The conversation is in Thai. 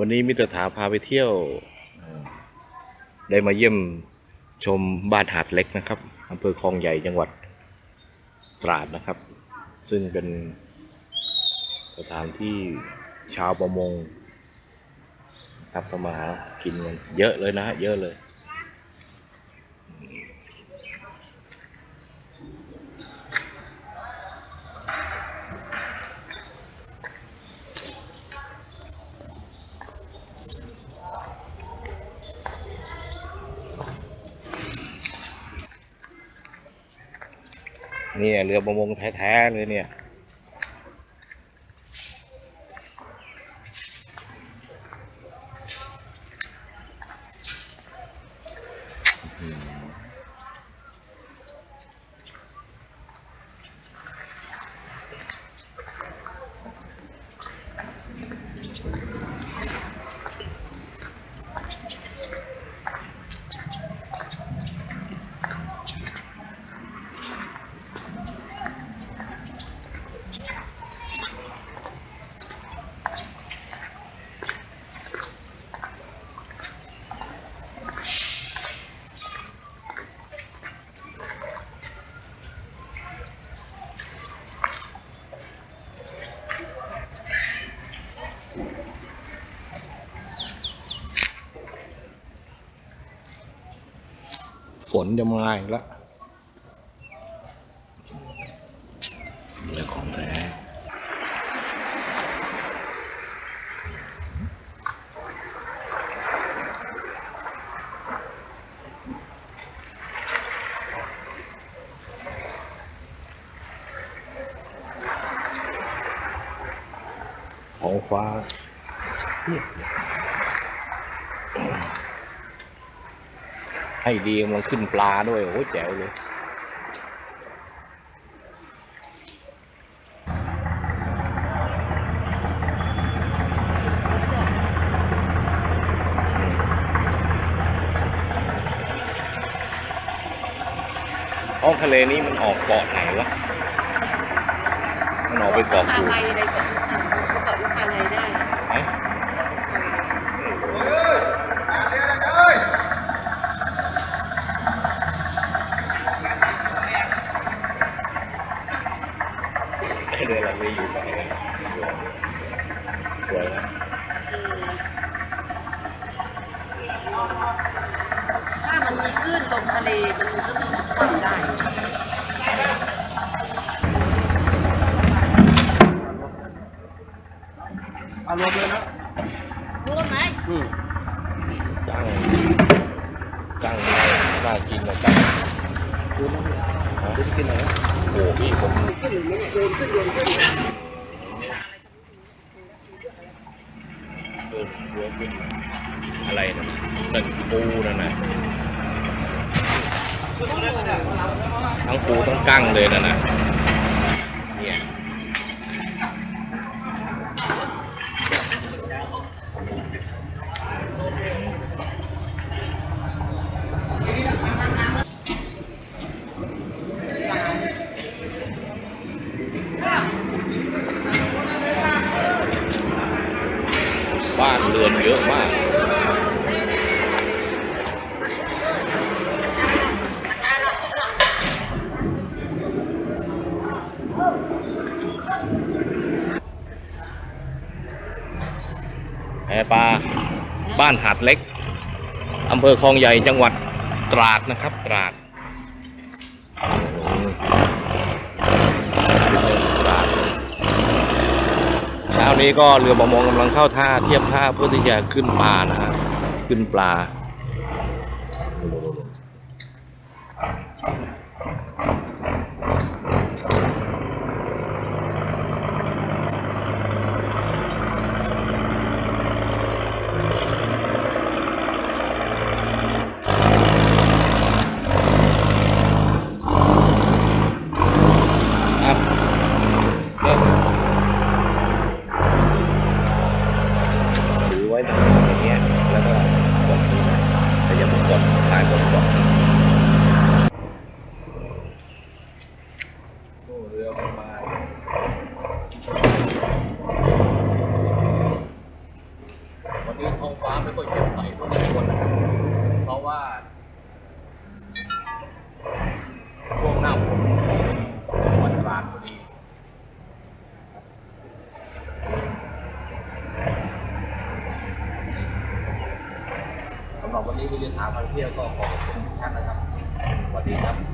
วันนี้มิตรถาพาไปเที่ยว ได้มาเยี่ยมชมบ้านหาดเล็กนะครับอำเภอคลองใหญ่จังหวัดตราดนะครับ ซึ่งเป็นสถานที่ชาวประมงครับก็มาหากินกันเยอะเลยนะฮะเยอะเลย เนี่ยเรือประมงแท้ๆเลยเนี่ยฝ นจะมาอีกแล้วเรื่องของแท้ท้องฟ้าเงียบเลย ให้ดีกำลังขึ้นปลาด้วย โอ้แจ๋วเลยท้องทะเลนี้มันออกเกาะไหนวะ มันออกไปเกาะกูอะไรในเกาะเกาะลูกอะไรได้ ไหม เรือลำนี้อยู่ไหนกันสวยนะถ้ามันมีคลื่นลมทะเลมันก็มีสิทธิ์ทำได้อารมณ์เลยนะรู้ไหมอืมจังจังน่ากินนะจังดูนะ ดูกินไหนโอ้พี่ผมนี่นี่ยโยนขึ้นโยนขึ้นเดินเรือะไรนั่นน่ะนั่นปูนั่นน่ะทั้งปูทั้งกั้งเลยนั่นน่ะเนี่ย บ้านเรือนเยอะมาก แพปลาบ้านหาดเล็ก อำเภอคลองใหญ่จังหวัดตราดนะครับ ตราดตราด เช้านี้ก็เรือประมงกำลังเข้าท่าเทียบท่าเพื่อที่จะขึ้นปลานะฮะขึ้นปลา วันนี้ท้องฟ้าไม่ค่อยแจ่มใสเท่าที่ควรนะครับ เพราะว่าช่วงหน้าฝนวันกลางพอดีสำหรับวันนี้วิทยาถามมาเที่ยวก็ขอบคุณทุกท่านนะครับสวัสดีครับ